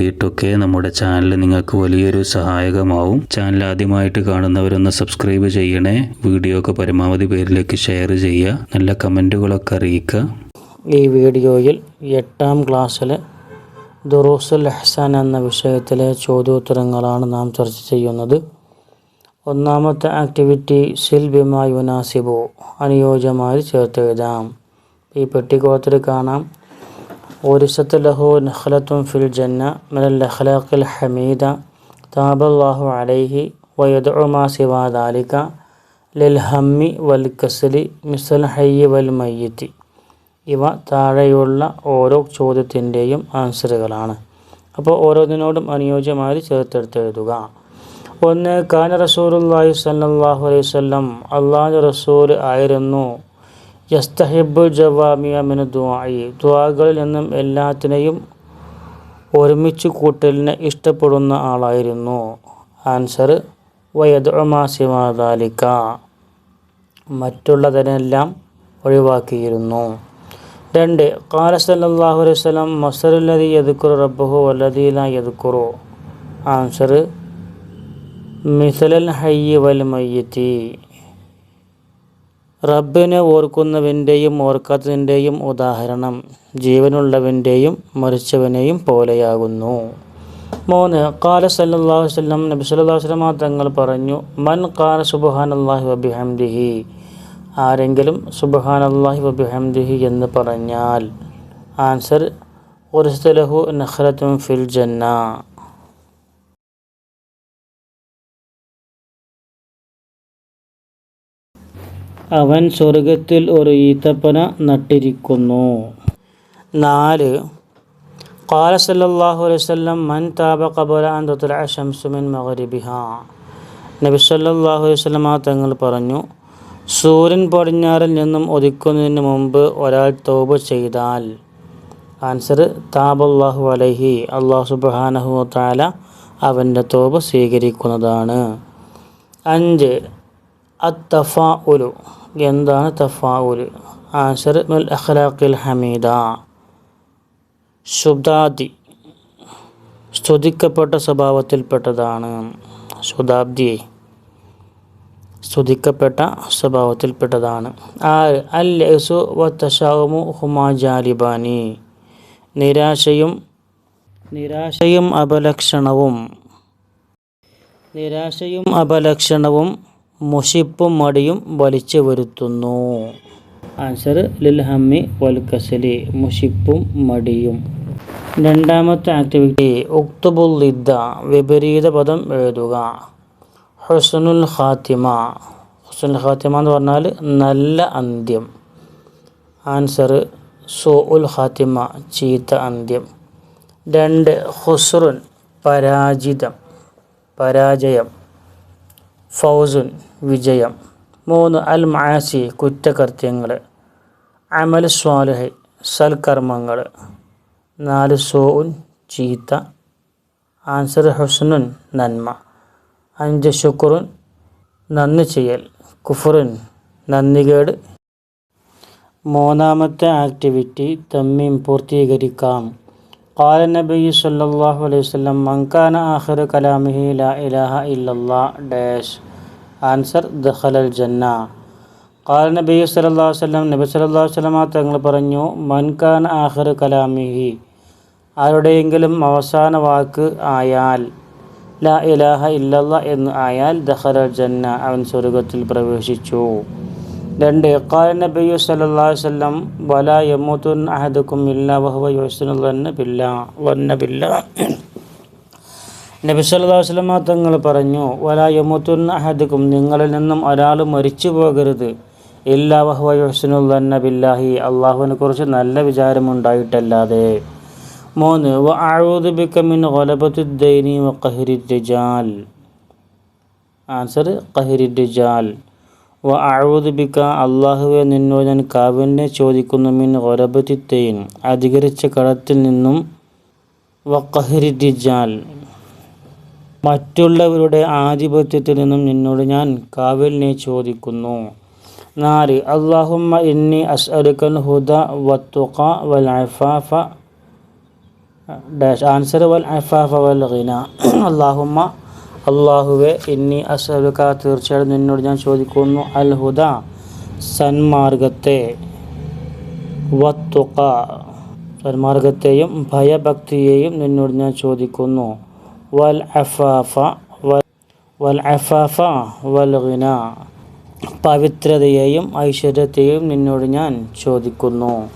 വേണ്ടിയിട്ടൊക്കെ നമ്മുടെ ചാനൽ നിങ്ങൾക്ക് വലിയൊരു സഹായകമാവും. ചാനൽ ആദ്യമായിട്ട് കാണുന്നവരൊന്ന് സബ്സ്ക്രൈബ് ചെയ്യണേ. വീഡിയോ ഒക്കെ പരമാവധി പേരിലേക്ക് ഷെയർ ചെയ്യുക. നല്ല കമന്റുകളൊക്കെ അറിയിക്കുക. ഈ വീഡിയോയിൽ എട്ടാം ക്ലാസ്സിലെ ദുറൂസുൽ അഹ്സാൻ എന്ന വിഷയത്തിലെ ചോദ്യോത്തരങ്ങളാണ് നാം ചർച്ച ചെയ്യുന്നത്. ഒന്നാമത്തെ ആക്ടിവിറ്റി സിൽ ബിമ യുനാസിബു. അനുയോജ്യമായി ചേർത്തെഴുതാം. ഈ പെട്ടിക്കോത്തിൽ കാണാം. ഒരിസത്ത് له نخلة في الجنة من الأخلاق الحميدة تاب الله عليه ويدعو ما سوى ذلك للهم والكسل مثل الحي والميت. ഇവ താഴെയുള്ള ഓരോ ചോദ്യത്തിന്റെയും ആൻസറുകളാണ്. അപ്പോൾ ഓരോന്നിനോടും അനുയോജ്യമായി ചേർത്തെടുത്ത് എഴുതുക ഒന്ന് കാന റസൂർ സല്ലാഹു അലൈവല്ലം അള്ളാഹു റസൂൽ ആയിരുന്നു യസ്തഹിബ് ജവാമിയ മിന ദുആയി ദുആകളിൽ നിന്നും എല്ലാത്തിനെയും ഒരുമിച്ച് കൂട്ടലിനെ ഇഷ്ടപ്പെടുന്ന ആളായിരുന്നു. ആൻസർ വയദുമാസിമാദാലിക്ക മറ്റുള്ളതിനെല്ലാം ഒഴിവാക്കിയിരുന്നു. രണ്ട് കാല സല്ലല്ലാഹു അലൈഹി വസല്ലം മസറുല്ലതി യദ്കുറു റബ്ബഹു വല്ലദീല യദ്കുറു. ആൻസർ മിസലൽ ഹയ്യ വൽ മയ്യത്തി. റബ്ബിനെ ഓർക്കുന്നവന്റെയും ഓർക്കാത്തതിന്റെയും ഉദാഹരണം. ജീവനുള്ളവന്റെയും മരിച്ചവനെയും പോലെയാകുന്നു. മൂന്ന് കാല സല്ലാഹു വല്ലം നബി വസല്ലം തങ്ങൾ പറഞ്ഞു മൻ ഖാല സുബ്ഹാനല്ലാഹി വബിഹംദിഹി ആരെങ്കിലും സുബ്ഹാനല്ലാഹി വബിഹംദിഹി എന്ന് പറഞ്ഞാൽ ആൻസർ ഉർസ്തലഹു നഖലത്തും ഫിൽ ജന്ന. അവൻ സ്വർഗത്തിൽ ഒരു ഈത്തപ്പന നട്ടിരിക്കുന്നു നാല് قال صلى الله عليه وسلم من تاب قبل أن تطلع الشمس من مغربها നബി സല്ലല്ലാഹു അലൈഹി വസല്ലമ തങ്ങൾ പറഞ്ഞു സൂര്യൻ പടിഞ്ഞാറിൽ നിന്നും ഉദിക്കുന്നതിന് മുമ്പ് ഒരാൾ തൗബ ചെയ്താൽ ആൻസർ താബല്ലാഹു അലൈഹി അള്ളാഹു സുബ്ഹാനഹു തആല അവൻ്റെ തോപ സ്വീകരിക്കുന്നതാണ് അഞ്ച് അത്തഫാഉലു. എന്താണ് തഫാഉലു? ആൻസർ മുൽ അഖ്ലാഖിൽ ഹമീദ. ശുദാദി സ്തുതിക്കപ്പെട്ട സ്വഭാവത്തിൽപ്പെട്ടതാണ്. ശുദാബ്ദി സ്തുതിക്കപ്പെട്ട സ്വഭാവത്തിൽപ്പെട്ടതാണ്. ആര്? അൽ യസു വ തഷാവുമു ഹുമാ ജാലിബാനി. നിരാശയും നിരാശയും അപലക്ഷണവും. നിരാശയും അപലക്ഷണവും മുഷിപ്പും മടിയും വലിച്ചു വരുത്തുന്നു. ആൻസർ ലിൽഹമ്മി ഹമ്മി വൽ കസലി മുഷിപ്പും മടിയും. രണ്ടാമത്തെ ആക്ടിവിറ്റി ഉക്തുബുൽ ലിദ്ദ വിപരീത പദം എഴുതുക. ഹുസനുൽ ഖാത്തിമ. ഹുസനുൽ ഖാത്തിമ എന്ന് പറഞ്ഞാൽ നല്ല അന്ത്യം. ആൻസർ സോ ഉൽ ഖാത്തിമ ചീത്ത അന്ത്യം. രണ്ട് ഹുസ്റുൻ പരാജിതം. പരാജയം. ഫൗസുൻ. വിജയം മൂന്ന് അൽ മാസി കുറ്റകൃത്യങ്ങൾ അമൽ സ്വാലിഹ് സൽക്കർമ്മങ്ങൾ നാല് സോഉൻ ചീത്ത ആൻസർ ഹുസ്നുൻ നന്മ അഞ്ച് ശുക്രുൻ നന്ദി ചെയ്യൽ കുഫറുൻ നന്ദികേട് മൂന്നാമത്തെ ആക്ടിവിറ്റി തമ്മീം പൂർത്തീകരിക്കാം قال النبي صلى الله عليه وسلم من كان آخر كلامه لا إله إلا الله ഡാഷ് ആൻസർ ദഹലൽ ജന്ന. കാല നബി സല്ലാ വല്ലം നബി സല്ലാ വല്ലമ തങ്ങൾ പറഞ്ഞു മൻഖാൻ ആഹർ കലാമിഹി. ആരുടെയെങ്കിലും അവസാന വാക്ക് ആയാൽ ലാ ഇലാഹ ഇല്ലല്ല എന്ന് ആയാൽ ദഹലൽ ജന്ന അവൻ സ്വർഗത്തിൽ പ്രവേശിച്ചു. രണ്ട് കാല നബി സല്ലാ വല്ലം വല യമൂത്തുൻ അഹദക്കും ഇല്ല വഹുവ യോസിനുള്ള ബില്ല വന്ന ബില്ല. നബി അലൈഹി വസല്ലം തങ്ങൾ പറഞ്ഞു വലാ യമൂതുൻ അഹദുക്കും നിങ്ങളിൽ നിന്നും ഒരാൾ മരിച്ചു പോകരുത്. ഇല്ലാ വഹുവ യുഹ്സിനുല്ലന്ന ബില്ലാഹി അള്ളാഹുവിനെ കുറിച്ച് നല്ല വിചാരമുണ്ടായിട്ടല്ലാതെ മൂന്ന് വ മിൻ ഗലബത്തിദ്ദൈനി വ ഖഹരി ദജാൽ ആൻസർ ഖഹരി ദജാൽ വ അഊദു ബിക അള്ളാഹുവെ നിന്നോ ഞാൻ കാവിനെ ചോദിക്കുന്നു മിൻ ഗലബത്തിദ്ദൈൻ അധികരിച്ച കടത്തിൽ നിന്നും വ റിജാൽ മറ്റുള്ളവരുടെ ആധിപത്യത്തിൽ നിന്നും നിന്നോട് ഞാൻ കാവലിനെ ചോദിക്കുന്നു. നാല് അള്ളാഹുമ്മ ഇന്നി അസ്അലുക്കൽ ഹുദ വത്തുഖ വൽ അഫാഫ ഡാഷ് ആൻസർ വൽ അഫാഫ വൽ ഖിന അള്ളാഹുമ്മ അള്ളാഹുവെ ഇന്നി അസ്അലുക്ക തീർച്ചയായിട്ടും നിന്നോട് ഞാൻ ചോദിക്കുന്നു. അൽ ഹുദ സന്മാർഗത്തെ വത്തുഖ സന്മാർഗത്തെയും ഭയഭക്തിയെയും നിന്നോട് ഞാൻ ചോദിക്കുന്നു. വൽ അഫാഫ വൽ അഫാഫ വൽ പവിത്രതയെയും ഐശ്വര്യത്തെയും നിന്നോട് ഞാൻ ചോദിക്കുന്നു.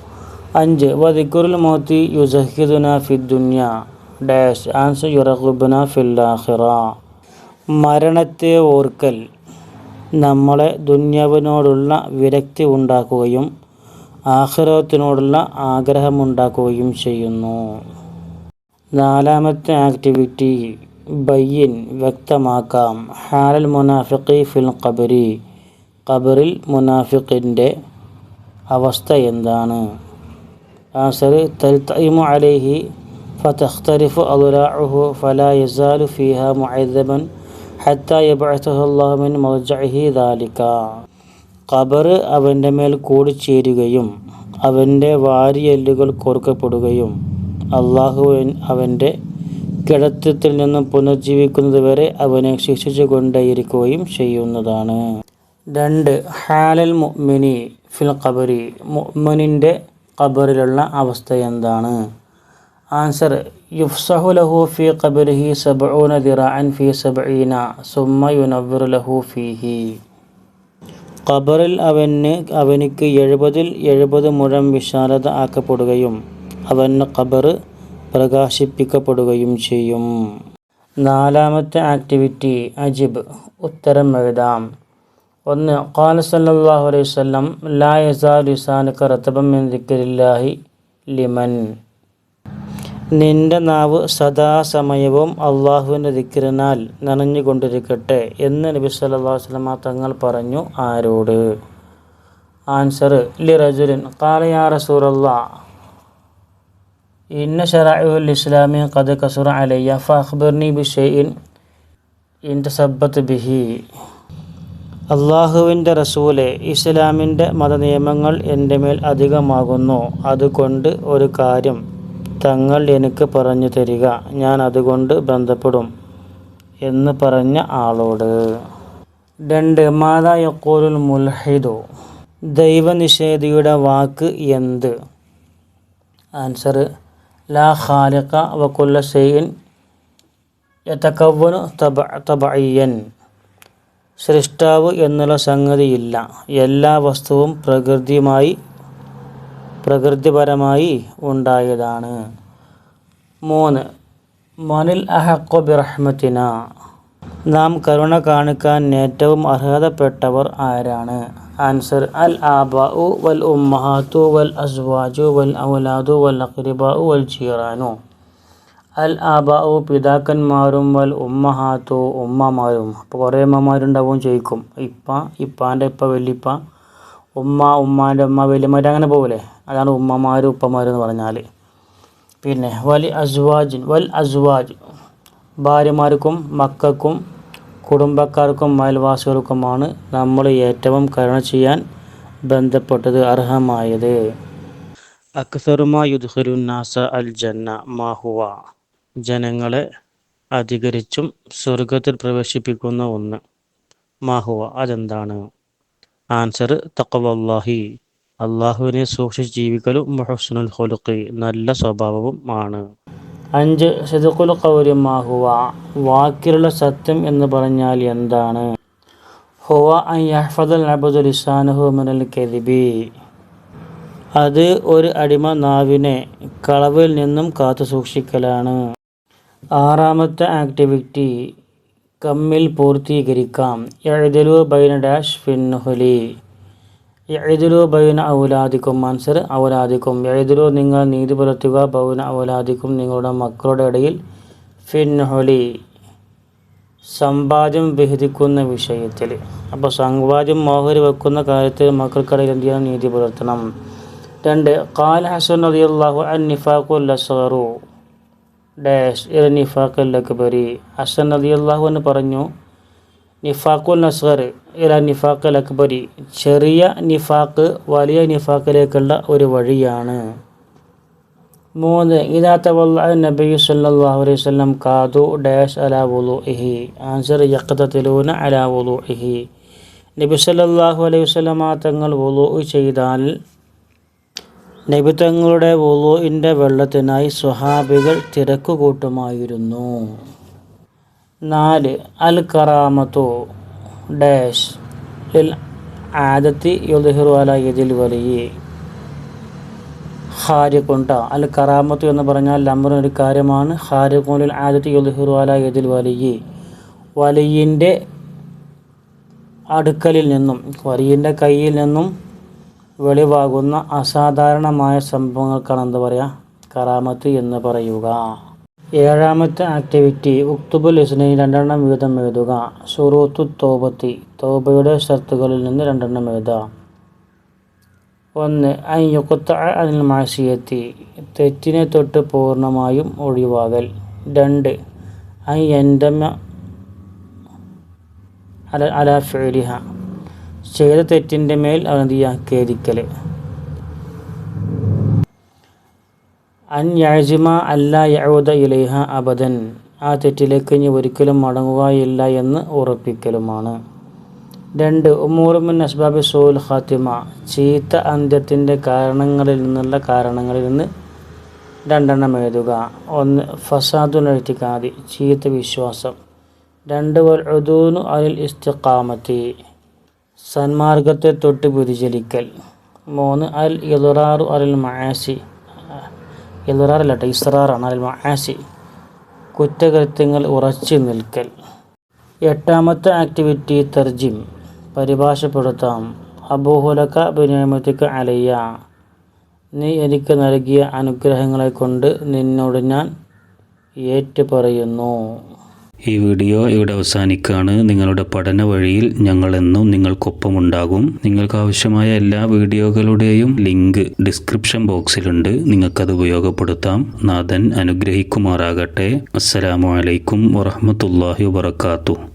അഞ്ച് വദിക്കുറുൽ മോത്തി യുസഹിദുന ഫി ദുന്യ. ഡാഷ് ആൻസർ യുറഖുബുന ഫില്ലാഹിറ. മരണത്തെ ഓർക്കൽ. നമ്മളെ ദുന്യാവിനോടുള്ള വിരക്തി ഉണ്ടാക്കുകയും ആഹ്റത്തിനോടുള്ള ആഗ്രഹമുണ്ടാക്കുകയും ചെയ്യുന്നു. നാലാമത്തെ ആക്ടിവിറ്റി ബയ്യൻ വ്യക്തമാക്കാം ഹാലൽ മുനാഫിഖി ഫിൽ ഖബരി ഖബറിൽ മുനാഫിഖിൻ്റെ അവസ്ഥ എന്താണ് ആൻസർ തൽത്തൈമു അലൈഹി فتختلف أضلاعه فلا يزال فيها معذبا حتى يبعثه الله من مرجعه ذلك ഖബർ അവൻ്റെ മേൽ കൂടിച്ചേരുകയും അവൻ്റെ വാരിയെല്ലുകൾ കോർക്കപ്പെടുകയും അള്ളാഹു അവന്റെ കിടത്തത്തിൽ നിന്നും പുനർജീവിക്കുന്നത് വരെ അവനെ ശിക്ഷിച്ചു കൊണ്ടേയിരിക്കുകയും ചെയ്യുന്നതാണ്. രണ്ട് ഹാലൽ മുഅ്മിനി ഫിൽ ഖബരി. മുഅ്മിനിന്റെ ഖബറിലുള്ള അവസ്ഥ എന്താണ്? ആൻസർ യുഫ്സഹു ലഹു ഫി ഖബരിഹി സബഊന ദിറാഅൻ ഫി സബ്ഈന സുമ്മ യുനവ്വിറു ലഹു ഫീഹി. ഖബറിൽ അവന് അവനിക്ക് എഴുപതിൽ എഴുപത് മുഴം വിശാലത ആക്കപ്പെടുകയും അവന് ഖബർ പ്രകാശിപ്പിക്കപ്പെടുകയും ചെയ്യും. നാലാമത്തെ ആക്ടിവിറ്റി അജിബ്. ഉത്തരം എഴുതാം. ഒന്ന് ഖാല സല്ലാഹു അലൈഹി വസല്ലം ലാ യസാ ലിസാനുക ദിക്കരില്ലാഹി ലിമൻ. നിന്റെ നാവ് സദാസമയവും അള്ളാഹുവിന്റെ ദിക്റിനാൽ നനഞ്ഞുകൊണ്ടിരിക്കട്ടെ എന്ന് നബി സല്ലാ വസ്ലമ തങ്ങൾ പറഞ്ഞു. ആരോട്? ആൻസർ ലി റജുലിൻ ഖാല യാ റസൂലല്ലാ ഇന്ന الإسلام قد ഖദ് علي അലയ്യ بشيء إن ഇൻ به. അള്ളാഹുവിന്റെ റസൂലെ ഇസ്ലാമിന്റെ മതനിയമങ്ങൾ എന്റെ മേൽ അധികമാകുന്നു. അതുകൊണ്ട് ഒരു കാര്യം തങ്ങൾ എനിക്ക് പറഞ്ഞു തരിക. ഞാൻ അതുകൊണ്ട് ബന്ധപ്പെടും എന്ന് പറഞ്ഞ ആളോട്. രണ്ട് മാതാ യക്കോലുൽ മുൽഹിദു. ദൈവനിഷേധിയുടെ വാക്ക് എന്ത്? ആൻസർ ലാ ഖാലിഖ വക്കുല്ല ഷെയ്ൻ യതക്കവ്വനു തബ തബയ്യൻ സൃഷ്ടാവ് എന്നുള്ള സംഗതിയില്ല. എല്ലാ വസ്തുവും പ്രകൃതിയുമായി പ്രകൃതിപരമായി ഉണ്ടായതാണ്. മൂന്ന് മനിൽ അഹക്കു ബിറഹ്മത്തിന നാം കരുണ കാണിക്കാൻ ഏറ്റവും അർഹതപ്പെട്ടവർ ആരാണ്? ആൻസർ അൽ ആബാഉ വൽ ഉമ്മഹാത്തു വൽ അസ്വാജു വൽ ഔലാദു വൽ അഖ്രിബാഉ വൽ ചീറാനു അൽ ആബാഉ പിതാക്കന്മാരും വൽ ഉമ്മഹാത്തു ഉമ്മമാരും. അപ്പോൾ കുറേ ഉമ്മമാരുണ്ടാവും ചോദിക്കും. ഇപ്പ ഇപ്പാന്റെ ഇപ്പ വല്യപ്പ ഉമ്മ ഉമ്മാന്റെ ഉമ്മ വലിയമാർ അങ്ങനെ പോകില്ലേ അതാണ് ഉമ്മമാരും ഉപ്പമാരും എന്ന് പറഞ്ഞാൽ പിന്നെ വലി അസ്വാജിൻ വൽ അസ്വാജ് ഭാര്യമാർക്കും മക്കൾക്കും കുടുംബക്കാർക്കും അയൽവാസികൾക്കുമാണ് നമ്മൾ ഏറ്റവും കരുണ ചെയ്യാൻ ബന്ധപ്പെട്ടത് അർഹമായത്. അക്സറുമാ യുദ്ഹുരുന്നാസ അൽ ജന്ന മാഹുവ ജനങ്ങളെ അധികരിച്ചും സ്വർഗത്തിൽ പ്രവേശിപ്പിക്കുന്ന ഒന്ന് മാഹുവ അതെന്താണ്? ആൻസർ തക്കവല്ലാഹി അള്ളാഹുവിനെ സൂക്ഷിച്ച് ജീവിക്കലും മുഹസ്നുൽ ഹൊലുഖി നല്ല സ്വഭാവവും ആണ്. അഞ്ച് സിദുക്കുൽ കൗരി മാഹുവ വാക്കിലുള്ള സത്യം എന്ന് പറഞ്ഞാൽ എന്താണ്? ഹുവ അൻ യഹ്ഫദുൽ അബദു മിനൽ അത് ഒരു അടിമ നാവിനെ കളവിൽ നിന്നും കാത്തു സൂക്ഷിക്കലാണ്. ആറാമത്തെ ആക്ടിവിറ്റി കമ്മിൽ പൂർത്തീകരിക്കാം. എഴുതലു ബൈന ഡാഷ് ഫിന്നുഹുലി എഴുതിലു ബൈന ഔലാദിക്കും മൻസർ ഔലാദിക്കും. എഴുതിലു നിങ്ങൾ നീതി പുലർത്തുക ബൗന ഔലാദിക്കും നിങ്ങളുടെ മക്കളുടെ ഇടയിൽ. ഫിൻഹൊലി സമ്പാദ്യം വിഹിതിക്കുന്ന വിഷയത്തിൽ. അപ്പോൾ സമ്പാദ്യം മോഹരി വെക്കുന്ന കാര്യത്തിൽ മക്കൾക്കിടയിൽ എന്ത് ചെയ്യണം? നീതി പുലർത്തണം. രണ്ട് കാൽ ഹസൻ റളിയല്ലാഹു അൻ നിഫാഖുൽ അസ്ഗറു. ഡാഷ് ഇറ നിഫാഖുൽ അക്ബരി ഹസൻ റളിയല്ലാഹു എന്ന് പറഞ്ഞു നിഫാഖുൽ നസ്ഗർ ഇല നിഫാഖുൽ അക്ബരി. ചെറിയ നിഫാഖ് വലിയ നിഫാഖിലേക്കുള്ള ഒരു വഴിയാണ്. മൂന്ന് ഇതാത്ത നബി സല്ലല്ലാഹു അലൈഹി വസല്ലം കാതു ഡാഷ് അലാ വുളുഇഹി. ആൻസർ യഖ്തതിലൂന അലാ വുളുഇഹി. നബി സല്ലല്ലാഹു അലൈഹി വസല്ലമ തങ്ങൾ വുളു ചെയ്താൽ നബി തങ്ങളുടെ വുലുവിന്റെ വെള്ളത്തിനായി സ്വഹാബികൾ തിരക്ക് കൂട്ടുമായിരുന്നു നാല്. അൽ കറാമത്തു ഡാഷ് ആദത്തി യുദ്ഹിറു അല ഇതിൽ വലിയ. ഹാരിഖുണ്ട അൽ കറാമത്തു എന്ന് പറഞ്ഞാൽ ലംബറിന് ഒരു കാര്യമാണ്. ഹാരിഖുലിൽ ആദത്തി യുദ്ഹിറു അല ഇതിൽ വലിയ. വലിയന്റെ അടുക്കലിൽ നിന്നും വലിയന്റെ കയ്യിൽ നിന്നും വെളിവാകുന്ന അസാധാരണമായ സംഭവങ്ങൾക്കാണ് എന്താ പറയുക കറാമത്ത് എന്ന് പറയുക. ഏഴാമത്തെ ആക്ടിവിറ്റി ഉക്തുബുൽ ഇസ്നൈ രണ്ടെണ്ണം വീതം എഴുതുക. സുറൂത്തു തോബത്തി തോബയുടെ ഷർത്തുകളിൽ നിന്ന് രണ്ടെണ്ണം എഴുതുക. ഒന്ന് അൻ യുക്കുത്ത അനിൽ മാഷിയെത്തി തെറ്റിനെ തൊട്ട് പൂർണമായും ഒഴിവാകൽ. രണ്ട് ഐ എൻഡമ അല അല ചെയ്ത തെറ്റിന്റെ മേൽ ഖേദിക്കൽ അൻ യാജിമ അല്ല യൗദ ഇലൈഹ അബദൻ. ആ തെറ്റിലേക്ക് ഇനി ഒരിക്കലും മടങ്ങുകയില്ല എന്ന് ഉറപ്പിക്കലുമാണ്. രണ്ട് ഉമൂറുമിൻ അസ്ബാബി സോൽ ഖാത്തിമ. ചീത്ത അന്ത്യത്തിന്റെ കാരണങ്ങളിൽ നിന്നുള്ള കാരണങ്ങളിൽ നിന്ന് രണ്ടെണ്ണം എഴുതുക. ഒന്ന് ഫസാദുൻ എഴുത്തിക്കാതി ചീത്ത വിശ്വാസം. രണ്ട് വൽ ഉദൂനു അലിൽ ഇസ്തിഖാമത്തി സന്മാർഗത്തെ തൊട്ട് വ്യതിചലിക്കൽ. മൂന്ന് അൽ ഇറാറു അലിൽ മയാസി ഇലുറാറല്ല കേട്ടോ ഇസ്റാറാണ് അലിൽ മയാസി കുറ്റകൃത്യങ്ങൾ ഉറച്ചു നിൽക്കൽ. എട്ടാമത്തെ ആക്ടിവിറ്റി തർജിം പരിഭാഷപ്പെടുത്താം. അബൂഹുലക്ക ബിനിയമത്തിക്ക് അലയ്യ. നീ എനിക്ക് നൽകിയ അനുഗ്രഹങ്ങളെ കൊണ്ട് നിന്നോട് ഞാൻ ഏറ്റുപറയുന്നു. ഈ വീഡിയോ ഇവിടെ അവസാനിക്കുകയാണ്. നിങ്ങളുടെ പഠന വഴിയിൽ ഞങ്ങളെന്നും നിങ്ങൾക്കൊപ്പമുണ്ടാകും. നിങ്ങൾക്ക് ആവശ്യമായ എല്ലാ വീഡിയോകളുടെയും ലിങ്ക് ഡിസ്ക്രിപ്ഷൻ ബോക്സിലുണ്ട്. നിങ്ങൾക്കത് ഉപയോഗപ്പെടുത്താം. നാഥൻ അനുഗ്രഹിക്കുമാറാകട്ടെ. അസ്സലാമു അലൈക്കും വബറകാതുഹു.